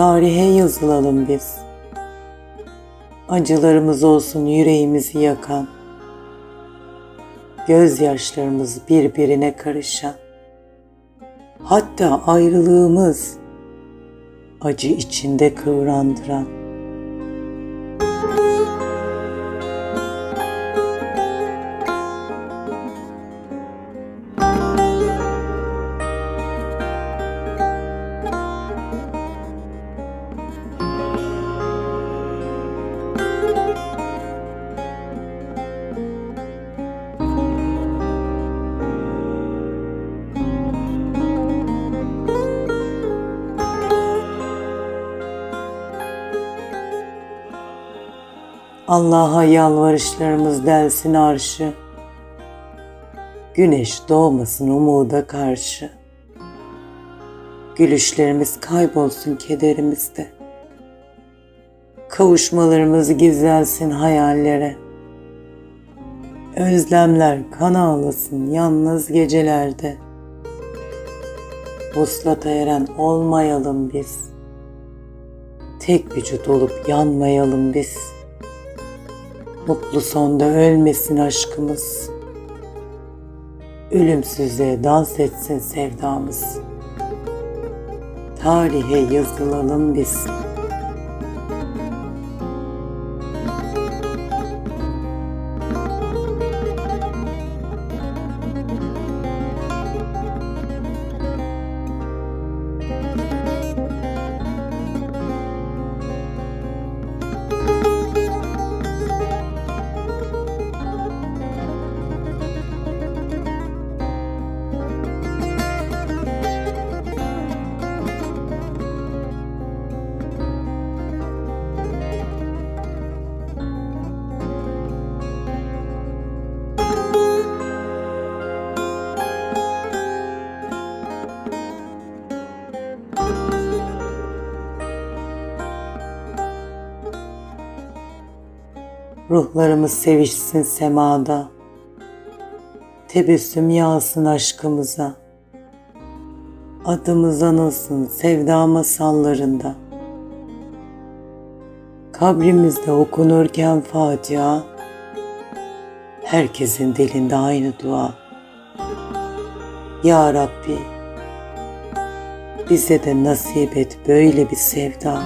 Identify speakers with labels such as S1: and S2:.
S1: Tarihe yazılalım biz. Acılarımız olsun yüreğimizi yakan. Gözyaşlarımız birbirine karışan. Hatta ayrılığımız acı içinde kıvrandıran. Allah'a yalvarışlarımız delsin arşı. Güneş doğmasın umuda karşı. Gülüşlerimiz kaybolsun kederimizde. Kavuşmalarımız gizlensin hayallere. Özlemler kan ağlasın yalnız gecelerde. Vuslata eren olmayalım biz. Tek vücut olup yanmayalım biz. Mutlu sonda ölmesin aşkımız. Ölümsüzlüğe dans etsin sevdamız. Tarihe yazılalım biz. Ruhlarımız sevişsin semada. Tebessüm yağsın aşkımıza. Adımız anılsın sevda masallarında. Kabrimizde okunurken Fatiha, herkesin dilinde aynı dua. Ya Rabbi, bize de nasip et böyle bir sevda.